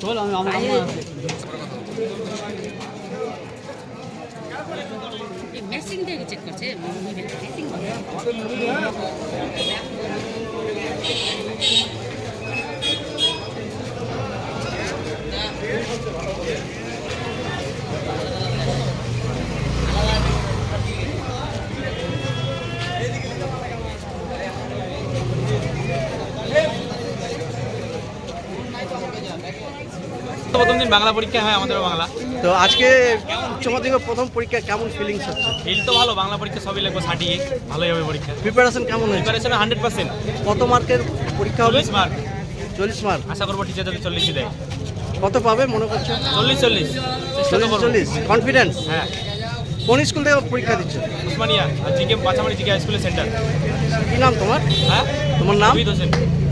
চল আমি আমি মেশিন দিয়ে চেক করছে মেশিন প্রথম দিন বাংলা পরীক্ষা হয় আমাদেরও বাংলা। তো আজকে উচ্চ মাধ্যমিকের প্রথম পরীক্ষা কেমন ফিলিংস হচ্ছে? ফিল তো ভালো বাংলা পরীক্ষা সবই লাগবে ষাটিয়ে ভালোই হবে পরীক্ষা। প্রিপারেশন কেমন হয়েছে? প্রিপারেশন হান্ড্রেড পার্সেন্ট কত মার্কের পরীক্ষা হবে? চল্লিশ মার্ক। চল্লিশ মার্ক। আশা করব টিচার যদি চল্লিশই দেয়। কত পাবে মনে করছে? চল্লিশ চল্লিশ। চল্লিশ। চল্লিশ। কনফিডেন্স হ্যাঁ। কোন স্কুল থেকে পরীক্ষা দিচ্ছ? Osmania GK Bachamari GK high স্কুলের সেন্টার কি নাম তোমার? হ্যাঁ? তোমার নাম? হোসেন।